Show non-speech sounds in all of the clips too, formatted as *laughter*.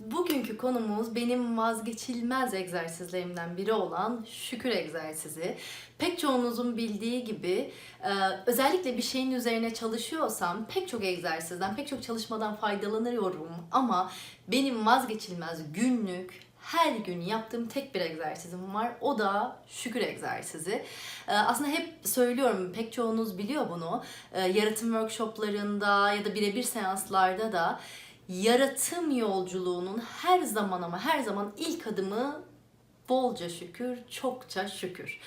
Bugünkü konumuz benim vazgeçilmez egzersizlerimden biri olan şükür egzersizi. Pek çoğunuzun bildiği gibi e, özellikle bir şeyin üzerine çalışıyorsam pek çok egzersizden, pek çok çalışmadan faydalanıyorum ama benim vazgeçilmez günlük her gün yaptığım tek bir egzersizim var. O da şükür egzersizi. Ee, Aslında hep söylüyorum, pek çoğunuz biliyor bunu. Ee, Yaratım workshoplarında ya da birebir seanslarda da yaratım yolculuğunun her zaman ama her zaman ilk adımı bolca şükür, çokça şükür.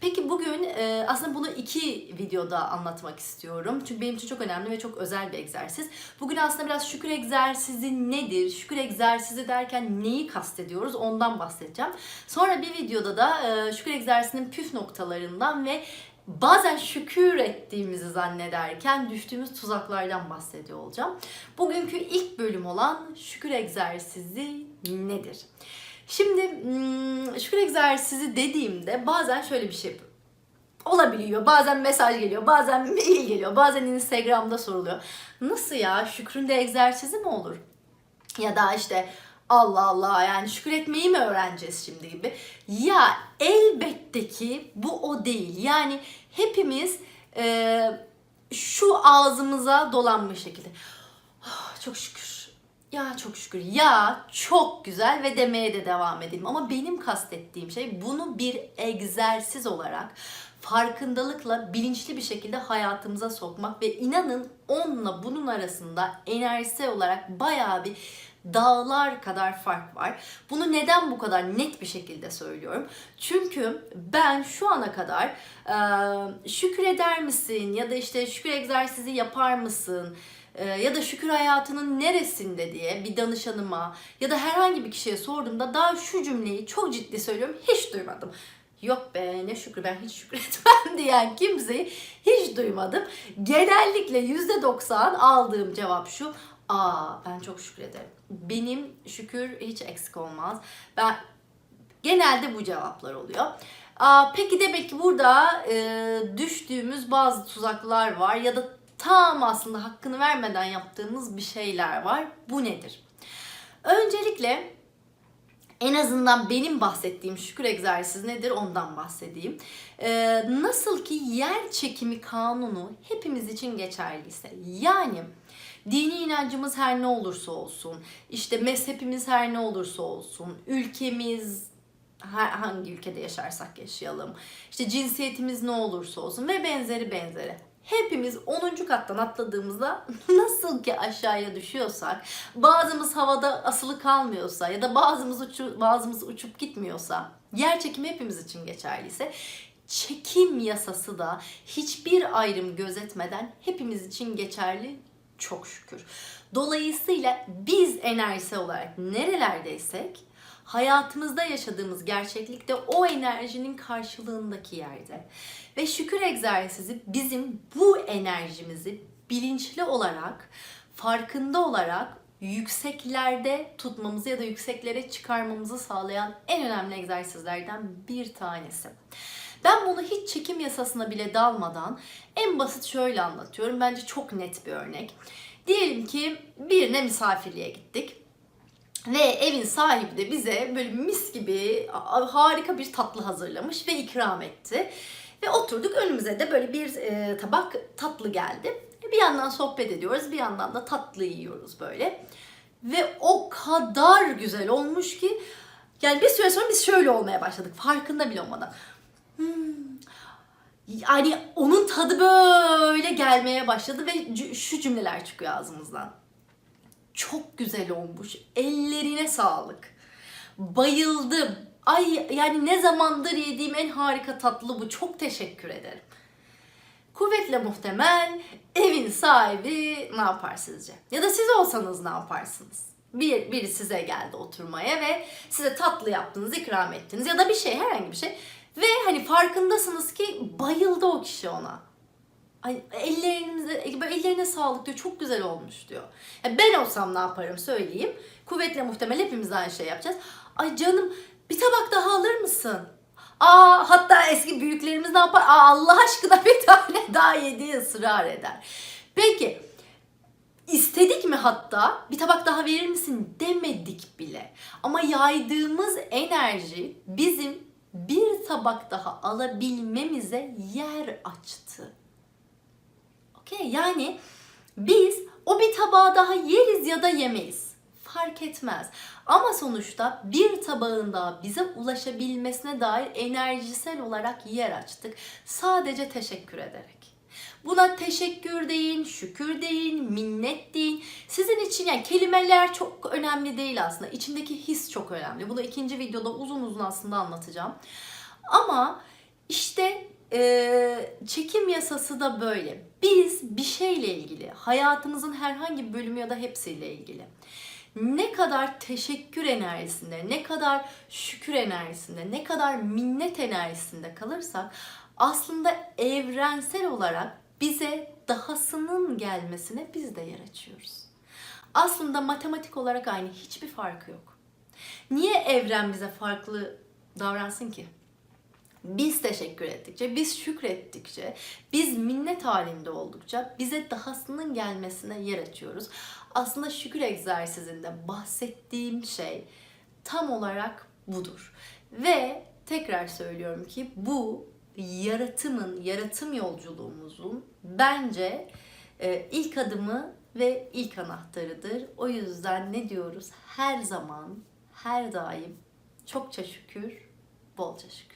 Peki bugün e, aslında bunu iki videoda anlatmak istiyorum. Çünkü benim için çok önemli ve çok özel bir egzersiz. Bugün aslında biraz şükür egzersizi nedir? Şükür egzersizi derken neyi kastediyoruz? Ondan bahsedeceğim. Sonra bir videoda da e, şükür egzersizinin püf noktalarından ve bazen şükür ettiğimizi zannederken düştüğümüz tuzaklardan bahsediyor olacağım. Bugünkü ilk bölüm olan şükür egzersizi nedir? Şimdi hmm, şükür egzersizi dediğimde bazen şöyle bir şey olabiliyor. Bazen mesaj geliyor, bazen mail geliyor, bazen Instagram'da soruluyor. Nasıl ya şükrün de egzersizi mi olur? Ya da işte Allah Allah yani şükür etmeyi mi öğreneceğiz şimdi gibi. Ya elbette ki bu o değil. Yani hepimiz e, şu ağzımıza dolanmış şekilde. "Ah, çok şükür. Ya çok şükür. Ya çok güzel ve demeye de devam edelim. Ama benim kastettiğim şey bunu bir egzersiz olarak farkındalıkla bilinçli bir şekilde hayatımıza sokmak ve inanın onunla bunun arasında enerjisel olarak bayağı bir dağlar kadar fark var. Bunu neden bu kadar net bir şekilde söylüyorum? Çünkü ben şu ana kadar e, şükür eder misin ya da işte şükür egzersizi yapar mısın? ya da şükür hayatının neresinde diye bir danışanıma ya da herhangi bir kişiye sorduğumda daha şu cümleyi çok ciddi söylüyorum hiç duymadım. Yok be ne şükür ben hiç şükretmem *laughs* diyen kimseyi hiç duymadım. Genellikle %90 aldığım cevap şu. Aa ben çok şükrederim. Benim şükür hiç eksik olmaz. Ben genelde bu cevaplar oluyor. Aa, peki demek ki burada e, düştüğümüz bazı tuzaklar var ya da tam aslında hakkını vermeden yaptığımız bir şeyler var. Bu nedir? Öncelikle en azından benim bahsettiğim şükür egzersizi nedir ondan bahsedeyim. Ee, nasıl ki yer çekimi kanunu hepimiz için geçerliyse yani dini inancımız her ne olursa olsun, işte mezhepimiz her ne olursa olsun, ülkemiz hangi ülkede yaşarsak yaşayalım, işte cinsiyetimiz ne olursa olsun ve benzeri benzeri hepimiz 10. kattan atladığımızda *laughs* nasıl ki aşağıya düşüyorsak, bazımız havada asılı kalmıyorsa ya da bazımız uçu, bazımız uçup gitmiyorsa, yer çekimi hepimiz için geçerliyse çekim yasası da hiçbir ayrım gözetmeden hepimiz için geçerli çok şükür. Dolayısıyla biz enerjisi olarak nerelerdeysek hayatımızda yaşadığımız gerçeklikte o enerjinin karşılığındaki yerde. Ve şükür egzersizi bizim bu enerjimizi bilinçli olarak, farkında olarak yükseklerde tutmamızı ya da yükseklere çıkarmamızı sağlayan en önemli egzersizlerden bir tanesi. Ben bunu hiç çekim yasasına bile dalmadan en basit şöyle anlatıyorum. Bence çok net bir örnek. Diyelim ki birine misafirliğe gittik. Ve evin sahibi de bize böyle mis gibi harika bir tatlı hazırlamış ve ikram etti. Ve oturduk önümüze de böyle bir e, tabak tatlı geldi. Bir yandan sohbet ediyoruz, bir yandan da tatlı yiyoruz böyle. Ve o kadar güzel olmuş ki yani bir süre sonra biz şöyle olmaya başladık farkında bile olmadan. Hmm. Yani onun tadı böyle gelmeye başladı ve şu cümleler çıkıyor ağzımızdan. Çok güzel olmuş. Ellerine sağlık. Bayıldım. Ay yani ne zamandır yediğim en harika tatlı bu. Çok teşekkür ederim. Kuvvetle muhtemel evin sahibi ne yapar sizce? Ya da siz olsanız ne yaparsınız? Bir, biri size geldi oturmaya ve size tatlı yaptınız, ikram ettiniz ya da bir şey, herhangi bir şey. Ve hani farkındasınız ki bayıldı o kişi ona. Ay ellerinize, böyle ellerine sağlık diyor. Çok güzel olmuş diyor. Ya ben olsam ne yaparım söyleyeyim. Kuvvetle muhtemel hepimiz aynı şey yapacağız. Ay canım bir tabak daha alır mısın? Aa hatta eski büyüklerimiz ne yapar? Aa Allah aşkına *laughs* bir tane daha yediği ısrar eder. Peki İstedik mi hatta bir tabak daha verir misin demedik bile. Ama yaydığımız enerji bizim bir tabak daha alabilmemize yer açtı. Okey yani biz o bir tabağı daha yeriz ya da yemeyiz. Fark etmez. Ama sonuçta bir tabağın daha bize ulaşabilmesine dair enerjisel olarak yer açtık. Sadece teşekkür ederek. Buna teşekkür deyin, şükür deyin, minnet deyin. Sizin için yani kelimeler çok önemli değil aslında. İçindeki his çok önemli. Bunu ikinci videoda uzun uzun aslında anlatacağım. Ama işte e, çekim yasası da böyle. Biz bir şeyle ilgili, hayatımızın herhangi bir bölümü ya da hepsiyle ilgili ne kadar teşekkür enerjisinde, ne kadar şükür enerjisinde, ne kadar minnet enerjisinde kalırsak aslında evrensel olarak bize dahasının gelmesine biz de yer açıyoruz. Aslında matematik olarak aynı hiçbir farkı yok. Niye evren bize farklı davransın ki? Biz teşekkür ettikçe, biz şükrettikçe, biz minnet halinde oldukça bize dahasının gelmesine yer açıyoruz. Aslında şükür egzersizinde bahsettiğim şey tam olarak budur. Ve tekrar söylüyorum ki bu yaratımın, yaratım yolculuğumuzun bence e, ilk adımı ve ilk anahtarıdır. O yüzden ne diyoruz? Her zaman, her daim çokça şükür, bolca şükür.